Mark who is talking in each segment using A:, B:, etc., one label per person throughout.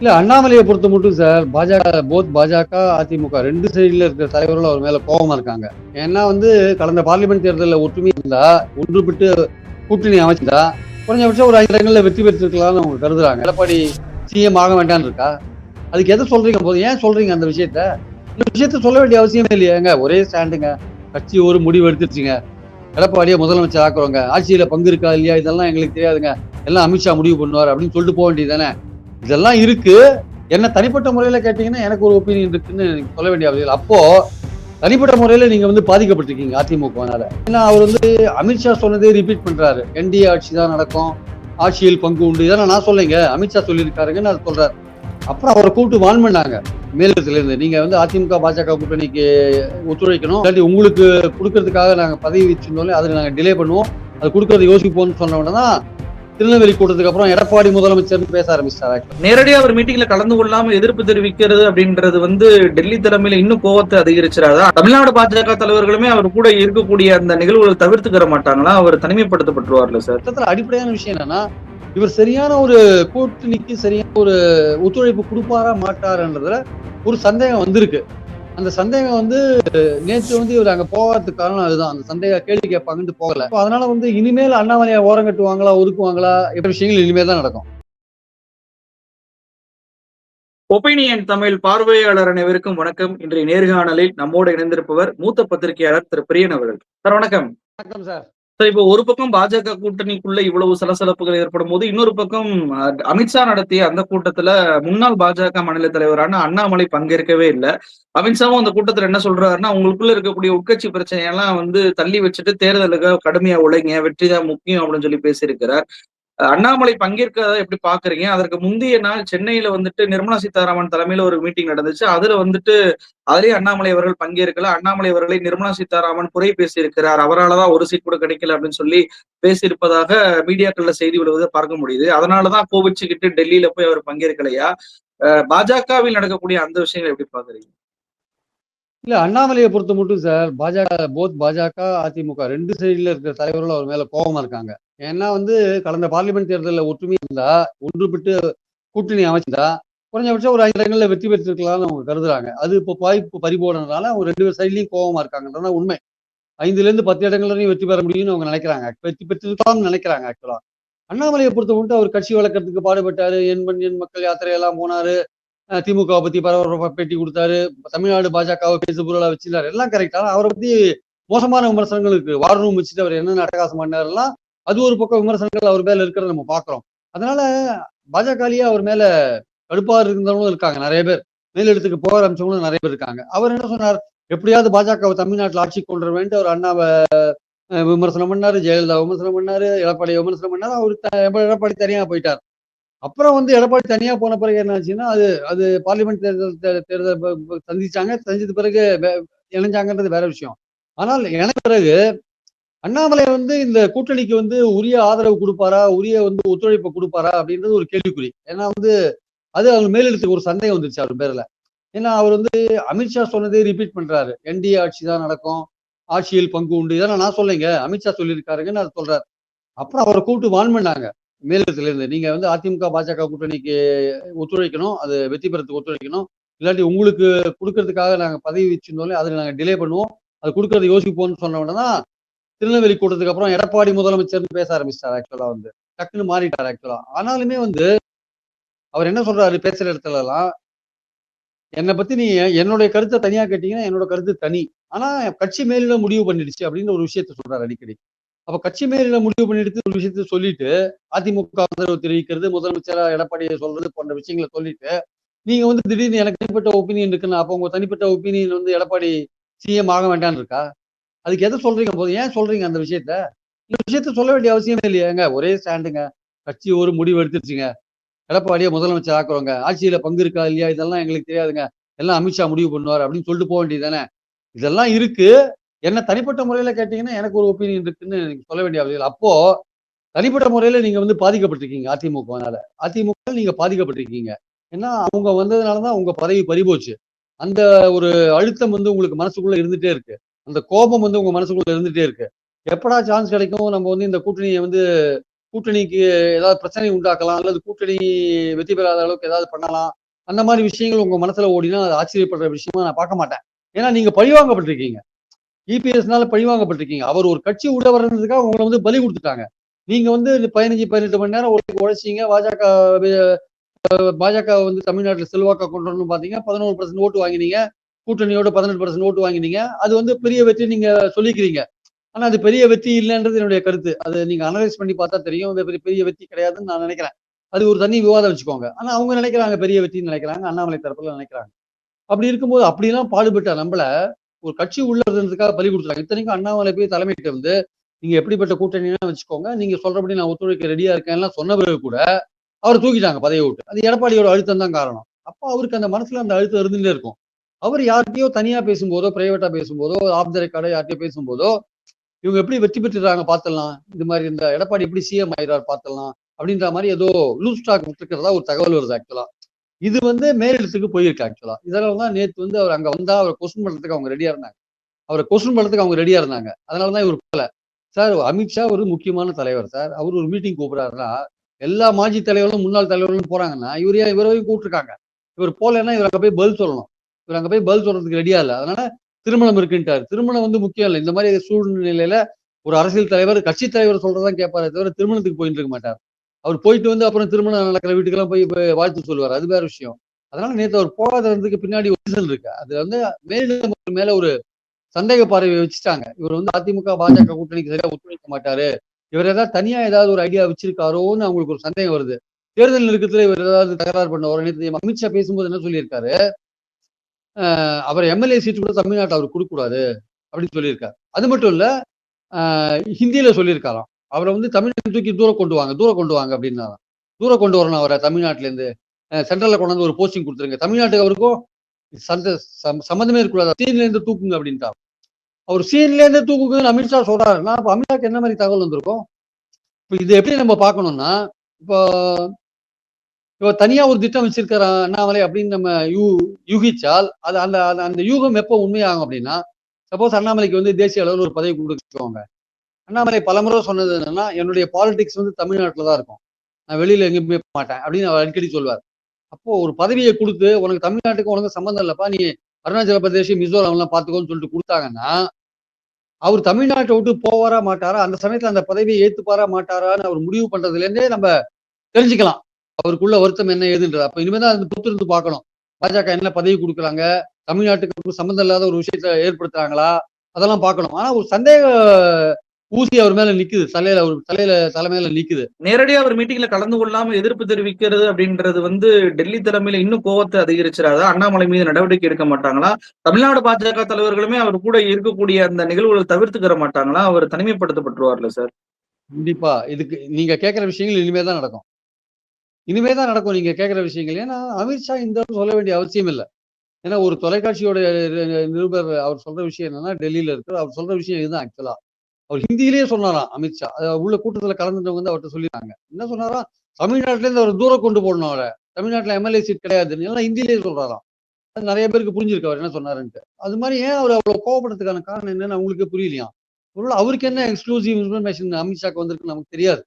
A: இல்ல அண்ணாமலையை பொறுத்த மட்டும் சார் பாஜக போத் பாஜக அதிமுக ரெண்டு சைடுல இருக்கிற தலைவர்கள் அவர் மேல கோபமா இருக்காங்க. ஏன்னா வந்து கடந்த பார்லிமெண்ட் தேர்தலில் ஒற்றுமை இருந்தா ஒன்றுபட்டு கூட்டணி அமைச்சிருந்தா குறைஞ்சபட்சம் ஒரு ஐந்து இடங்களில் வெற்றி பெற்றிருக்கலாம்னு அவங்க கருதுறாங்க. எடப்பாடி சிஎம் ஆக வேண்டாம்னு இருக்கா? அதுக்கு எதை சொல்றீங்க? போது ஏன் சொல்றீங்க அந்த விஷயத்த? இந்த விஷயத்த சொல்ல வேண்டிய அவசியமே இல்லையாங்க ஒரே ஸ்டாண்டுங்க. கட்சி ஒரு முடிவு எடுத்துருச்சுங்க. எடப்பாடியை முதலமைச்சர் ஆக்குறவங்க ஆட்சியில பங்கு இருக்கா இல்லையா? இதெல்லாம் எங்களுக்கு தெரியாதுங்க. எல்லாம் அமித்ஷா முடிவு பண்ணுவார் அப்படின்னு சொல்லிட்டு போக வேண்டியதானே இதெல்லாம் இருக்கு. என்ன தனிப்பட்ட முறையில கேட்டீங்கன்னா எனக்கு ஒரு ஒப்பீனியன் இருக்குன்னு சொல்ல வேண்டிய அவசியம் அப்போ தனிப்பட்ட முறையில நீங்க வந்து பாதிக்கப்பட்டிருக்கீங்க அதிமுகனால ஏன்னா அவர் வந்து அமித்ஷா சொன்னதே ரிப்பீட் பண்றாரு. என்டிஏ ஆட்சி தான் நடக்கும். ஆட்சியில் பங்கு உண்டு. இதெல்லாம் நான் சொல்லுங்க அமித்ஷா சொல்லியிருக்காருங்கன்னு அது சொல்றாரு அப்புறம் அவரை கூப்பிட்டு வான் பண்ணாங்க மேலிடத்துல இருந்து நீங்க வந்து அதிமுக பாஜக கூட்டணிக்கு ஒத்துழைக்கணும். இல்லாட்டி உங்களுக்கு கொடுக்கறதுக்காக நாங்க பதவி வச்சிருந்தோம் அதை நாங்க டிலே பண்ணுவோம். அது கொடுக்கறத யோசிப்போம்னு சொன்ன உடனே தான் திருநெல்வேலி கூட்டத்துக்கு அப்புறம் எடப்பாடி முதலமைச்சர்னு பேச ஆரம்பிச்சாரு
B: நேரடியா அவர் மீட்டிங்ல கலந்து கொள்ளாம எதிர்ப்பு தெரிவிக்கிறது அப்படின்றது வந்து டெல்லி தலைமையில இன்னும் கோவத்தை அதிகரிச்சிடாதா? தமிழ்நாடு பாஜக தலைவர்களுமே அவர் கூட இருக்கக்கூடிய அந்த நிகழ்வுகளை தவிர்த்துக்கிற மாட்டாங்களா? அவர் தனிமைப்படுத்தப்பட்டுருவார்ல சார்.
A: அடிப்படையான விஷயம் என்னன்னா இவர் சரியான ஒரு கூட்டணிக்கு சரியான ஒரு ஒத்துழைப்பு கொடுப்பாரா மாட்டாருன்றதுல ஒரு சந்தேகம் வந்திருக்கு. அந்த சந்தேகம் வந்து நேற்று வந்து இவர் அங்க போகாததுக்கு காரணம் அதுதான். அந்த சந்தேக கேள்வி கேட்பாங்கன்னு போகல. அதனால வந்து இனிமேல் அண்ணாமலையை ஓரம் கட்டுவாங்களா ஒதுக்குவாங்களா இப்ப விஷயங்கள் இனிமேல் தான் நடக்கும்.
B: ஒப்பீனியன் தமிழ் பார்வையாளர் அனைவருக்கும் வணக்கம். இன்றைய நேர்காணலில் நம்மோடு இணைந்திருப்பவர் மூத்த பத்திரிகையாளர் திரு பிரியன் அவர்கள். சார் வணக்கம்.
A: வணக்கம் சார்.
B: சார் இப்போ ஒரு பக்கம் பாஜக கூட்டணிக்குள்ள இவ்வளவு சலசலப்புகள் ஏற்படும் போது இன்னொரு பக்கம் அஹ், அமித்ஷா நடத்திய அந்த கூட்டத்துல முன்னாள் பாஜக மாநில தலைவரான அண்ணாமலை பங்கேற்கவே இல்லை. அமித்ஷாவும் அந்த கூட்டத்துல என்ன சொல்றாருன்னா உங்களுக்குள்ள இருக்கக்கூடிய உட்கட்சி பிரச்சனையெல்லாம் வந்து தள்ளி வச்சுட்டு தேர்தலுக்கு கடுமையா உழைங்க வெற்றி தான் முக்கியம் அப்படின்னு சொல்லி பேசியிருக்கிறார். அண்ணாமலை பங்கேற்கிறத எப்படி பாக்குறீங்க? அதற்கு முந்தைய நாள் சென்னையில வந்துட்டு நிர்மலா சீதாராமன் தலைமையில ஒரு மீட்டிங் நடந்துச்சு. அதுல வந்துட்டு அதிலே அண்ணாமலை அவர்கள் பங்கேற்கல. அண்ணாமலை அவர்களை நிர்மலா சீதாராமன் குறை பேசியிருக்கிறார். அவராலதான் ஒரு சீட் கூட கிடைக்கல அப்படின்னு சொல்லி பேசியிருப்பதாக மீடியாக்கள்ல செய்தி விடுவதை பார்க்க முடியுது. அதனாலதான் கோவிச்சுக்கிட்டு டெல்லியில போய் அவர் பங்கேற்கலையா? பாஜகவில் நடக்கக்கூடிய அந்த விஷயங்களை எப்படி பாக்குறீங்க?
A: இல்ல அண்ணாமலையை பொறுத்த மட்டும் சார் பாஜக போத் பாஜக அதிமுக ரெண்டு சைடுல இருக்கிற தலைவர்கள் அவர் மேல கோபமா இருக்காங்க. ஏன்னா வந்து கடந்த பார்லிமெண்ட் தேர்தலில் ஒற்றுமை இருந்தா ஒன்றுபட்டு கூட்டணி அமைச்சிருந்தா குறைஞ்சபட்சம் ஒரு ஐந்து இடங்களில் வெற்றி பெற்றிருக்கலாம்னு அவங்க கருதுறாங்க. அது இப்போ வாய்ப்பு பறிபோனதுனால அவங்க ரெண்டு பேர் சைட்லையும் கோபமா இருக்காங்கன்றதான் உண்மை. ஐந்துலேருந்து பத்து இடங்கள்லையும் வெற்றி பெற முடியும்னு அவங்க நினைக்கிறாங்க. வெற்றி பெற்றிருக்கலாம்னு நினைக்கிறாங்க ஆக்சுவலா அண்ணாமலையை பொறுத்த மட்டும் அவர் கட்சி வளர்க்கறதுக்கு பாடுபட்டாரு. என் எண் என் மக்கள் யாத்திரை எல்லாம் போனாரு திமுகவை பத்தி பரபரப்பாக பேட்டி கொடுத்தாரு. தமிழ்நாடு பாஜகவை பேசு வச்சிருந்தார் வச்சிருந்தாரு. எல்லாம் கரெக்டாக அவரை பத்தி மோசமான விமர்சனங்களுக்கு வார் ரூம் வச்சுட்டு அவர் என்ன அட்டகாசம் பண்ணாருலாம் அது ஒரு பக்கம் விமர்சனங்கள் அவர் மேல இருக்கிறத நம்ம பாக்குறோம் அதனால பாஜகலயே அவர் மேல கடுப்பா இருந்தவங்களும் இருக்காங்க நிறைய பேர். மேலிடத்துக்கு போக ஆரம்பிச்சவங்களும் நிறைய பேர் இருக்காங்க. அவர் என்ன சொன்னார்? எப்படியாவது பாஜகவை தமிழ்நாட்டில் ஆட்சி கொண்டு வேண்டிய அவர் அண்ணாவை விமர்சனம் பண்ணாரு ஜெயலலிதா விமர்சனம் பண்ணாரு எடப்பாடி விமர்சனம் பண்ணாரு அவர் எடப்பாடி தனியா போயிட்டார். அப்புறம் வந்து எடப்பாடி தனியா போன பிறகு என்ன ஆச்சுன்னா அது அது பார்லிமெண்ட் தேர்தல் தேர்தல் சந்திச்சாங்க. சந்திச்ச பிறகு இணைஞ்சாங்கன்றது வேற விஷயம். ஆனால் எனக்கு பிறகு அண்ணாமலை வந்து இந்த கூட்டணிக்கு வந்து உரிய ஆதரவு கொடுப்பாரா? உரிய வந்து ஒத்துழைப்பு கொடுப்பாரா? அப்படின்றது ஒரு கேள்விக்குறி. ஏன்னா வந்து அது அவங்க மேலிடத்துக்கு ஒரு சந்தேகம் வந்துருச்சு அவர் பேர்ல ஏன்னா அவர் வந்து அமித்ஷா சொன்னதே ரிப்பீட் பண்றாரு. என்டிஏ ஆட்சி தான் நடக்கும். ஆட்சியில் பங்கு உண்டு. இதெல்லாம் நான் சொல்லுங்க அமித்ஷா சொல்லியிருக்காருங்கன்னு அது சொல்றாரு. அப்புறம் அவரை கூப்பிட்டு வான் பண்ணாங்க மேலிடத்துல இருந்து நீங்க வந்து அதிமுக பாஜக கூட்டணிக்கு ஒத்துழைக்கணும். அது வெற்றி பெறத்துக்கு ஒத்துழைக்கணும். இல்லாட்டி உங்களுக்கு கொடுக்கறதுக்காக நாங்க பதவி வச்சிருந்தோம் அதை நாங்க டிலே பண்ணுவோம். அது கொடுக்கறத யோசிப்போம்னு சொன்ன உடனே திருநெல்வேலி கூட்டத்துக்கு அப்புறம் எடப்பாடி முதலமைச்சர்னு பேச ஆரம்பிச்சிட்டார் ஆக்சுவலா வந்து. டக்குன்னு மாறிட்டார் ஆக்சுவலா ஆனாலுமே வந்து அவர் என்ன சொல்றாரு பேசுற இடத்துல எல்லாம் என்னை பத்தி நீ என்னுடைய கருத்தை தனியா கேட்டீங்கன்னா என்னோட கருத்து தனி. ஆனா கட்சி மேலிட முடிவு பண்ணிடுச்சு அப்படின்னு ஒரு விஷயத்த சொல்றாரு அடிக்கடி. அப்ப கட்சி மேலிட முடிவு பண்ணிடுச்சு ஒரு விஷயத்த சொல்லிட்டு அதிமுக ஆதரவு தெரிவிக்கிறது முதலமைச்சரா எடப்பாடியை சொல்றது போன்ற விஷயங்களை சொல்லிட்டு நீங்க வந்து திடீர்னு எனக்கு தனிப்பட்ட ஒப்பீனியன் இருக்குன்னு அப்போ உங்க தனிப்பட்ட ஒப்பீனியன் வந்து எடப்பாடி சிஎம் ஆக வேண்டாம்னு இருக்கா? அதுக்கு எதை சொல்றீங்க? போது ஏன் சொல்றீங்க அந்த விஷயத்த? இந்த விஷயத்த சொல்ல வேண்டிய அவசியமே இல்லையாங்க ஒரே ஸ்டாண்டுங்க. கட்சி ஒரு முடிவு எடுத்துருச்சுங்க. எடப்பாடியை முதலமைச்சர் ஆக்குறவங்க. ஆட்சியில பங்கு இருக்கா இல்லையா? இதெல்லாம் எங்களுக்கு தெரியாதுங்க. எல்லாம் அமித்ஷா முடிவு பண்ணுவார் அப்படின்னு சொல்லிட்டு போக வேண்டியதானே இதெல்லாம் இருக்கு. என்ன தனிப்பட்ட முறையில கேட்டீங்கன்னா எனக்கு ஒரு ஒப்பீனியன் இருக்குன்னு நீங்க சொல்ல வேண்டிய அவசியம் இல்லை. அப்போ தனிப்பட்ட முறையில நீங்க வந்து பாதிக்கப்பட்டிருக்கீங்க அதிமுகனால அதிமுக நீங்க பாதிக்கப்பட்டிருக்கீங்க. ஏன்னா அவங்க வந்ததுனாலதான் உங்க பதவி பறிபோச்சு. அந்த ஒரு அழுத்தம் வந்து உங்களுக்கு மனசுக்குள்ள இருந்துட்டே இருக்கு. அந்த கோபம் வந்து உங்க மனசுக்குள்ள இருந்துட்டே இருக்கு. எப்படா சான்ஸ் கிடைக்கும்? நம்ம வந்து இந்த கூட்டணியை வந்து கூட்டணிக்கு ஏதாவது பிரச்சனை உண்டாக்கலாம் அல்லது கூட்டணி வெற்றி பெறாத அளவுக்கு ஏதாவது பண்ணலாம். அந்த மாதிரி விஷயங்கள் உங்க மனசுல ஓடினா அது ஆச்சரியப்படுற விஷயமா நான் பார்க்க மாட்டேன். ஏன்னா நீங்க பழிவாங்கப்பட்டிருக்கீங்க. இபிஎஸ்னால பழிவாங்கப்பட்டிருக்கீங்க. அவர் ஒரு கட்சி உள்ள வர்றதுக்காக உங்களை வந்து பலி கொடுத்துட்டாங்க. நீங்க வந்து இந்த பதினஞ்சு பதினெட்டு மணி நேரம் உழைச்சி உழைச்சிங்க. பாஜக பாஜக வந்து தமிழ்நாட்டில் செல்வாக்கா கொண்டு வரணும்னு பார்த்தீங்க பதினோரு பர்சன்ட் ஓட்டு வாங்கினீங்க. கூட்டணியோட பதினெட்டு பர்சன்ட் ஓட்டு வாங்கினீங்க. அது வந்து பெரிய வெற்றி நீங்க சொல்லிக்கிறீங்க. ஆனா அது பெரிய வெற்றி இல்லைன்றது என்னுடைய கருத்து. அது நீங்க அனலைஸ் பண்ணி பார்த்தா தெரியும். பெரிய பெரிய வெற்றி கிடையாதுன்னு நான் நினைக்கிறேன். அது ஒரு தனி விவாதம் வச்சுக்கோங்க. ஆனா அவங்க நினைக்கிறாங்க பெரிய வெற்றின்னு நினைக்கிறாங்க. அண்ணாமலை தரப்புல நினைக்கிறாங்க. அப்படி இருக்கும்போது அப்படிலாம் பாடுபட்ட நம்மள ஒரு கட்சி உள்ளதுன்றதுக்காக பலி கொடுத்துறாங்க இத்தனைக்கும் அண்ணாமலை போய் தலைமையிட்ட வந்து நீங்க எப்படிப்பட்ட கூட்டணினா வச்சுக்கோங்க. நீங்க சொல்றபடி நான் ஒத்துழைக்க ரெடியா இருக்கேன்லாம் சொன்ன பிறகு கூட அவர் தூக்கிட்டாங்க பதவி விட்டு. அது எடப்பாடியோட அழுத்தம் தான் காரணம். அப்போ அவருக்கு அந்த மனசுல அந்த அழுத்தம் இருந்துட்டே இருக்கும். அவர் யார்கிட்டயோ தனியா பேசும்போதோ பிரைவேட்டா பேசும்போதோ ஆஃப் த ரெக்கார்டோ யார்கிட்டயோ பேசும்போதோ இவங்க எப்படி வெற்றி பெற்றுறாங்க பார்த்தலாம் இது மாதிரி இந்த எடப்பாடி எப்படி சிஎம் ஆயிடுறார் பார்த்தலாம் அப்படின்ற மாதிரி ஏதோ லூஸ் ஸ்டாக் விட்டுருக்கிறதா ஒரு தகவல் வருது ஆக்சுவலா இது வந்து மேலிடத்துக்கு போயிருக்கு ஆக்சுவலா இதனால தான் நேற்று வந்து அவர் அங்க வந்தா அவரை கொஸ்டின் பண்றதுக்கு அவங்க ரெடியா இருந்தாங்க. அவரை கொஸ்டின் பண்றதுக்கு அவங்க ரெடியா இருந்தாங்க. அதனால தான் இவர் போல சார் அமித்ஷா ஒரு முக்கியமான தலைவர் சார். அவர் ஒரு மீட்டிங் கூப்பிடுறாருன்னா எல்லா மாஜி தலைவர்களும் முன்னாள் தலைவர்களும் போறாங்கன்னா இவர் ஏன் இவரையும் கூப்பிட்டுருக்காங்க? இவர் போலன்னா இவர் அங்கே போய் பதில் சொல்லணும். இவர் அங்க போய் பதில் சொல்றதுக்கு ரெடியா இல்லை. அதனால திருமணம் இருக்குன்ட்டார். திருமணம் வந்து முக்கியம் இல்லை. இந்த மாதிரி சூழ்நிலையில ஒரு அரசியல் தலைவர் கட்சி தலைவர் சொல்றதான் கேட்பாரே தவிர திருமணத்துக்கு போயிட்டு இருக்க மாட்டார். அவர் போயிட்டு வந்து அப்புறம் திருமணம் நடக்கிற வீட்டுக்கெல்லாம் போய் போய் வாழ்த்து சொல்லுவார். அது வேற விஷயம். அதனால நேற்று அவர் போகாததுக்கு பின்னாடி ஒரு இருக்கு. அது வந்து மேலிடம் மேல ஒரு சந்தேக பார்வையை வச்சுட்டாங்க. இவர் வந்து அதிமுக பாஜக கூட்டணிக்கு சரியா ஒத்துழைக்க மாட்டாரு. இவர் ஏதாவது தனியா ஏதாவது ஒரு ஐடியா வச்சிருக்காரோன்னு அவங்களுக்கு ஒரு சந்தேகம் வருது. தேர்தல் நெருக்கத்துல இவர் ஏதாவது தகராறு பண்ண ஒரு நேற்று அமித்ஷா பேசும்போது என்ன சொல்லியிருக்காரு? அவர் எம்எல்ஏ சீட்டு கூட தமிழ்நாட்டில் அவர் கொடுக்கக்கூடாது அப்படின்னு சொல்லியிருக்காரு. அது மட்டும் இல்லை ஹிந்தியில் ஹிந்தியில சொல்லியிருக்காராம். அவரை வந்து தமிழ்நாட்டை தூக்கி தூரம் கொண்டு வாங்க தூரம் கொண்டு வாங்க அப்படின்னாராம். தூரம் கொண்டு வரணும் அவரை தமிழ்நாட்டிலேருந்து சென்ட்ரலில் கொண்டாந்து ஒரு போஸ்டிங் கொடுத்துருங்க. தமிழ்நாட்டுக்கு அவருக்கும் சந்த சம்- சம்மந்தமே இருக்கக்கூடாது. சீன்லேருந்து தூக்குங்க அப்படின்ட்டா அவர் சீன்லேருந்து தூக்குங்கன்னு அமித்ஷா சொல்கிறாருன்னா இப்போ அமித்ஷாக்கு என்ன மாதிரி தகவல் வந்திருக்கும்? இப்போ இது எப்படி நம்ம பார்க்கணும்னா இப்போ இப்போ தனியா ஒரு திட்டம் வச்சிருக்கிற அண்ணாமலை அப்படின்னு நம்ம யூ யூகிச்சால் அது அந்த அந்த- யூகம் எப்போ உண்மையாகும் அப்படின்னா சப்போஸ் அண்ணாமலைக்கு வந்து தேசிய அளவில் ஒரு பதவி கொடுத்துக்கோங்க அண்ணாமலை பலமுறை சொன்னது என்னன்னா என்னுடைய பாலிடிக்ஸ் வந்து தமிழ்நாட்டில் தான் இருக்கும். நான் வெளியில எங்கேயும் போக மாட்டேன். அப்படின்னு அவர் அடிக்கடி சொல்வார் அப்போ ஒரு பதவியை கொடுத்து உனக்கு தமிழ்நாட்டுக்கு உனக்கு சம்மந்தம் இல்லப்பா. நீ அருணாச்சல பிரதேஷ் மிசோரம்லாம் பார்த்துக்கோன்னு சொல்லிட்டு கொடுத்தாங்கன்னா அவர் தமிழ்நாட்டை விட்டு போவாரா மாட்டாரா? அந்த சமயத்துல அந்த பதவியை ஏத்துப்பாரா மாட்டாரான்னு அவர் முடிவு பண்ணுறதுலேருந்தே நம்ம தெரிஞ்சுக்கலாம். அவருக்குள்ள வருத்தம் என்ன ஏதுன்றது அப்ப இனிமே தான் அது பொறுத்திருந்து பார்க்கணும். பாஜக என்ன பதவி கொடுக்குறாங்க? தமிழ்நாட்டுக்கு சம்மந்தம் இல்லாத ஒரு விஷயத்த ஏற்படுத்துறாங்களா? அதெல்லாம் பார்க்கணும். ஆனா ஒரு சந்தேக ஊசி அவர் மேல நிக்குது. தலையில அவர் தலையில தலைமையில நிக்குது.
B: நேரடியா அவர் மீட்டிங்ல கலந்து கொள்ளாம எதிர்ப்பு தெரிவிக்கிறது அப்படின்றது வந்து டெல்லி தலைமையில இன்னும் கோவத்தை அதிகரிச்சிடாதா. அண்ணாமலை மீது நடவடிக்கை எடுக்க மாட்டாங்களா? தமிழ்நாடு பாஜக தலைவர்களுமே அவர் கூட இருக்கக்கூடிய அந்த நிகழ்வுகளை தவிர்த்துக்கிற மாட்டாங்களா? அவர் தனிமைப்படுத்தப்பட்டுருவார்ல சார்?
A: கண்டிப்பா. இதுக்கு நீங்க கேட்கிற விஷயங்கள் இனிமே தான் நடக்கும். இனிமே தான் நடக்கும். நீங்க கேட்குற விஷயங்கள். ஏன்னா அமித்ஷா இந்த சொல்ல வேண்டிய அவசியம் இல்லை. ஏன்னா ஒரு தொலைக்காட்சியோட நிருபர் அவர் சொல்ற விஷயம் என்னன்னா டெல்லியில இருக்கிற அவர் சொல்ற விஷயம் இதுதான் ஆக்சுவலா அவர் ஹிந்தியிலேயே சொன்னாராம் அமித்ஷா உள்ள கூட்டத்தில் கலந்துட்டவங்க வந்து அவர்கிட்ட சொல்லிட்டாங்க. என்ன சொன்னாரா தமிழ்நாட்டிலேருந்து அவர் தூரம் கொண்டு போடணும் அவரை. தமிழ்நாட்டில் எம்எல்ஏ சீட் கிடையாதுன்னு எல்லாம் ஹிந்திலேயே சொல்றாராம். அது நிறைய பேருக்கு புரிஞ்சிருக்கு அவர் என்ன சொன்னாருன்ட்டு. அது மாதிரி ஏன் அவர் அவ்வளோ கோவப்படுறதுக்கான காரணம் என்னன்னு அவங்களுக்கு புரியலையா ஒருவேளை அவருக்கு என்ன எக்ஸ்க்ளூசிவ் இன்ஃபர்மேஷன் அமித்ஷாக்கு வந்திருக்கு நமக்கு தெரியாது.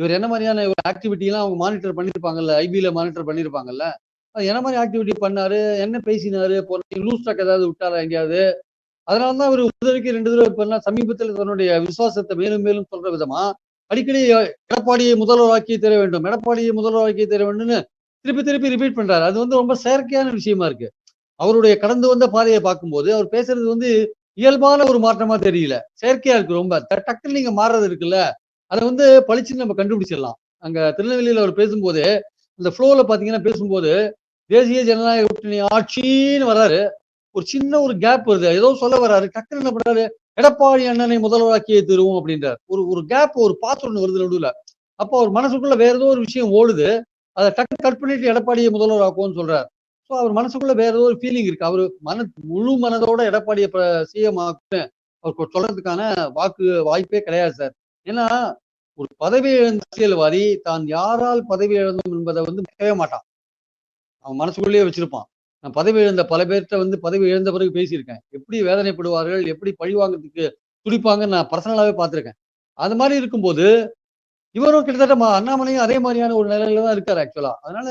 A: இவர் என்ன மாதிரியான ஒரு ஆக்டிவிட்டியெல்லாம் அவங்க மானிட்டர் பண்ணியிருப்பாங்கல்ல ஐபியில் மானிட்டர் பண்ணியிருப்பாங்கல்ல என்ன மாதிரி ஆக்டிவிட்டி பண்ணாரு? என்ன பேசினாரு? போன லூஸ் ஸ்டாக் ஏதாவது விட்டாரா எங்கேயாவது? அதனால தான் அவர் உதவிக்கு ரெண்டு தடவை பண்ணா சமீபத்தில் தன்னுடைய விசுவாசத்தை மேலும் மேலும் சொல்ற விதமா அடிக்கடி எடப்பாடியை முதல்வராக்கி தர வேண்டும். எடப்பாடியை முதல்வராக்கி தர வேண்டும்னு திருப்பி திருப்பி ரிப்பீட் பண்றாரு. அது வந்து ரொம்ப செயற்கையான விஷயமா இருக்கு. அவருடைய கடந்து வந்த பாதையை பார்க்கும்போது அவர் பேசுறது வந்து இயல்பான ஒரு மாற்றமா தெரியல. செயற்கையா இருக்கு ரொம்ப. டக்குன்னு நீங்க மாறுறது இருக்குல்ல? அதை வந்து பளிச்சுன்னு நம்ம கண்டுபிடிச்சிடலாம். அங்க திருநெல்வேலியில் அவர் பேசும்போது அந்த ஃப்ளோவில் பார்த்தீங்கன்னா பேசும்போது தேசிய ஜனநாயக கூட்டணி ஆட்சின்னு வர்றாரு. ஒரு சின்ன ஒரு கேப் வருது. ஏதோ சொல்ல வர்றாரு. டக்குன்னு என்ன பண்றாரு? எடப்பாடி அண்ணனை முதல்வராக்கியே தருவோம் அப்படின்றார். ஒரு ஒரு கேப் ஒரு பாத்து ஒன்று வருது நடுவில். அப்போ அவர் மனசுக்குள்ள வேற ஏதோ ஒரு விஷயம் ஓடுது. அதை டக்கு கட் பண்ணிட்டு எடப்பாடியை முதல்வர் ஆக்குவோம்னு சொல்றாரு. ஸோ அவர் மனசுக்குள்ள வேற ஏதோ ஒரு ஃபீலிங் இருக்கு. அவர் மன முழு மனதோட எடப்பாடியை சிஎம் ஆக்குன்னு அவர் சொல்றதுக்கான வாக்கு வாய்ப்பே கிடையாது சார். ஏன்னா ஒரு பதவி இழந்த அரசியல்வாதி தான் யாரால் பதவி இழந்தோம் என்பதை வந்து மறக்கவே மாட்டான். அவன் மனசுக்குள்ளேயே வச்சிருப்பான். நான் பதவி இழந்த பல பேர்கிட்ட வந்து பதவி இழந்த பிறகு பேசியிருக்கேன். எப்படி வேதனைப்படுவார்கள் எப்படி பழி வாங்குறதுக்கு துடிப்பாங்கன்னு நான் பர்சனலாவே பார்த்திருக்கேன். அது மாதிரி இருக்கும்போது இவரும் கிட்டத்தட்ட அண்ணாமலையும் அதே மாதிரியான ஒரு நிலையில தான் இருக்காரு ஆக்சுவலா அதனால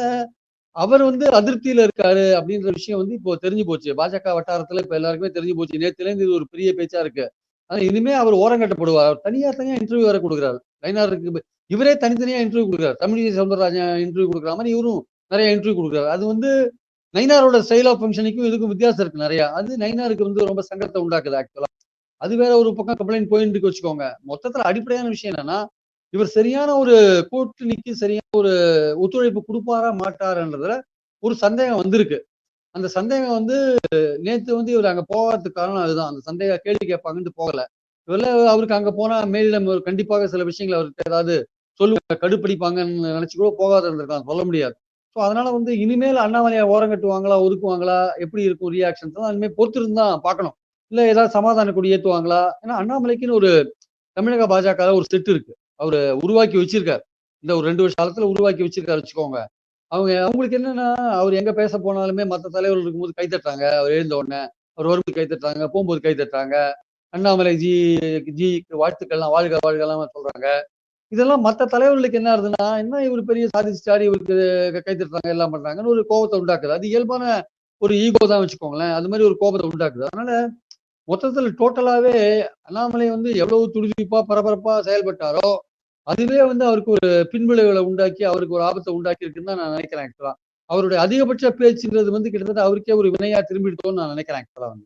A: அவர் வந்து அதிருப்தியில இருக்காரு அப்படின்ற விஷயம் வந்து இப்போ தெரிஞ்சு போச்சு. பாஜக வட்டாரத்துல இப்ப எல்லாருக்குமே தெரிஞ்சு போச்சு. நேத்துல இருந்து இது ஒரு பெரிய பேச்சா இருக்கு. ஆனா இனிமே அவர் ஓரங்கட்டப்படுவார். அவர் தனியா தனியா இன்டர்வியூ வேற கொடுக்குறாரு. நயினாருக்கு இவரே தனித்தனியா இன்டர்வியூ கொடுக்குறாரு. தமிழிசை சவுந்தரராஜன் இன்டர்வியூ கொடுக்குற மாதிரி இவரும் நிறைய இன்டர்வியூ கொடுக்குறாரு. அது வந்து நைனாரோட ஸ்டைல் ஆஃப் ஃபங்க்ஷனுக்கும் இதுக்கும் வித்தியாசம் இருக்கு நிறைய. அது நைனாருக்கு வந்து ரொம்ப சங்கத்தை உண்டாக்குது ஆக்சுவலா அது வேற ஒரு பக்கம் கம்ப்ளைண்ட் போயிட்டு இருக்கு வச்சுக்கோங்க. மொத்தத்துல அடிப்படையான விஷயம் என்னன்னா இவர் சரியான ஒரு கூட்டணிக்கு சரியான ஒரு ஒத்துழைப்பு கொடுப்பாரா மாட்டாருன்றதுல ஒரு சந்தேகம் வந்திருக்கு. அந்த சந்தேகம் வந்து நேத்து வந்து இவர் அங்க போகாததுக்கு காரணம் அதுதான். அந்த சந்தேக கேள்வி கேட்பாங்கன்னு போகல. இவரில் அவருக்கு அங்க போனா மேலிடம் ஒரு கண்டிப்பாக சில விஷயங்கள் அவருக்கு ஏதாவது சொல்லுவாங்க கடுப்பிடிப்பாங்கன்னு நினைச்சு கூட போகாத இருந்திருக்கலாம் சொல்ல முடியாது. ஸோ அதனால வந்து இனிமேல் அண்ணாமலையை ஓரங்கட்டுவாங்களா ஒதுக்குவாங்களா எப்படி இருக்கும் ரியாக்ஷன்ஸ் தான் இனிமேல் பொறுத்திருந்து தான் பார்க்கணும். இல்லை ஏதாவது சமாதான கொடி ஏற்றுவாங்களா ஏன்னா அண்ணாமலைக்குன்னு ஒரு தமிழக பாஜக ஒரு செட் இருக்கு. அவர் உருவாக்கி வச்சிருக்காரு. இந்த ஒரு ரெண்டு வருஷ காலத்துல உருவாக்கி வச்சிருக்காரு வச்சுக்கோங்க. அவங்க அவங்களுக்கு என்னன்னா அவர் எங்க பேச போனாலுமே மற்ற தலைவர்கள் இருக்கும்போது கை தட்டுறாங்க. அவர் எழுந்த உடனே அவர் வரும்போது கை தட்டுறாங்க போகும்போது கை தட்டுறாங்க. அண்ணாமலை ஜி ஜி வாழ்த்துக்கள்லாம் வாழ்க வாழ்கலாம் சொல்றாங்க. இதெல்லாம் மற்ற தலைவர்களுக்கு என்ன ஆகுதுன்னா என்ன இவர் பெரிய சாதிச்சாரி இவருக்கு கை தட்டுறாங்க எல்லாம் பண்றாங்கன்னு ஒரு கோபத்தை உண்டாக்குது. அது இயல்பான ஒரு ஈகோ தான் வச்சுக்கோங்களேன். அது மாதிரி ஒரு கோபத்தை உண்டாக்குது. அதனால மொத்தத்தில் டோட்டலாவே அண்ணாமலை வந்து எவ்வளவு துடிதுடிப்பா பரபரப்பா செயல்பட்டாரோ அதுவே வந்து அவருக்கு ஒரு பின்விளைவுகளை உண்டாக்கி அவருக்கு ஒரு ஆபத்தை உண்டாக்கி இருக்குன்னு தான் நான் நினைக்கிறேன் ஆக்சுவலா அவருடைய அதிகபட்ச பேச்சுன்றது வந்து கிட்டத்தட்ட அவருக்கே ஒரு வினையா திரும்பிடுத்தோம்னு நான் நினைக்கிறேன் ஆக்சுவலா வந்து.